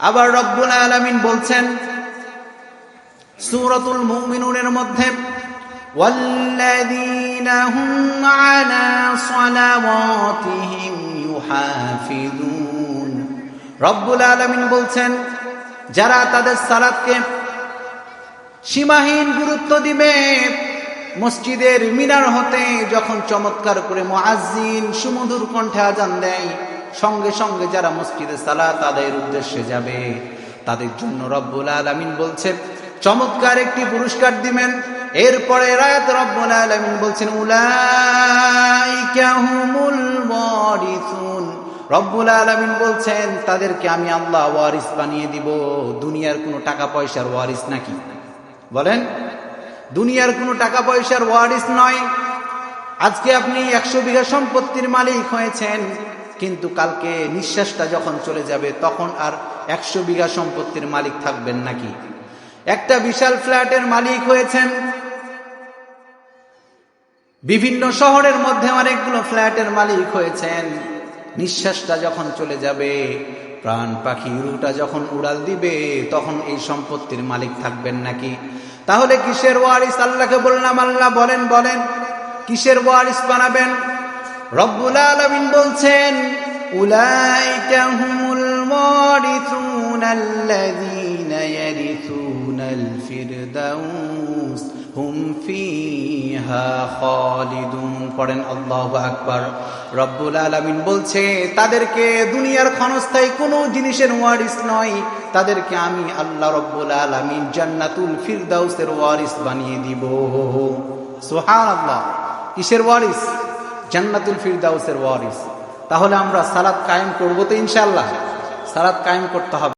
আবার রব্বুল আলামিন বলছেন সূরাতুল মুমিনুনের মধ্যে والذين هم على صلواتهم يحافظون রব্বুল আলামিন বলছেন যারা তাদের সালাতকে সীমাহীন গুরুত্ব দিবে মসজিদের মিনার হতে যখন চমৎকার করে মুআজ্জিন সুমধুর কণ্ঠে আজান দেয় সঙ্গে সঙ্গে যারা মসজিদে সালা তাদের উদ্দেশ্যে যাবে, তাদের জন্য রব্বুল আলামিন বলছে চমৎকার একটি পুরস্কার দিবেন। এরপরে রায়াত রব্বুল আলামিন বলছেন, উলাইকা হুমুল ওয়ারিসুন। রব্বুল আলামিন বলছেন, তাদেরকে আমি আল্লাহ ওয়ারিস বানিয়ে দিব। দুনিয়ার কোনো টাকা পয়সার ওয়ারিস নাকি? বলেন, দুনিয়ার কোনো টাকা পয়সার ওয়ারিস নয়। আজকে আপনি একশো বিঘা সম্পত্তির মালিক হয়েছেন। কিন্তু কালকে নিঃশ্বাসটা যখন চলে যাবে, তখন আর একশো বিঘা সম্পত্তির মালিক থাকবেন নাকি? একটা বিশাল ফ্ল্যাটের মালিক হয়েছেন। বিভিন্ন শহরের মধ্যে অনেকগুলো ফ্ল্যাটের মালিক হয়েছেন। নিঃশ্বাসটা যখন চলে যাবে, প্রাণ পাখি উড়ুটা যখন উড়াল দিবে, তখন এই সম্পত্তির মালিক থাকবেন নাকি? তাহলে কিসের ওয়ারিস? আল্লাহকে বললাম, আল্লাহ বলেন বলেন। কিসের ওয়ারিস বানাবেন? রব্বুল আলামিন বলছেন আকবার। আলামিন বলছে, তাদেরকে দুনিয়ার ক্ষণস্থায়ী কোনো জিনিসের ওয়ারিস নয়। তাদেরকে আমি আল্লাহ রব্বুল আলামিন জান্নাতুল ফিরদাউসের ওয়ারিস বানিয়ে দিব। সুবহানাল্লাহ। কিসের ওয়ারিস? জান্নাতুল ফিরদাউসের ওয়ারিস। তাহলে আমরা সালাদ কায়েম করব তো ইনশাল্লাহ সালাদ কায়েম করতে হবে।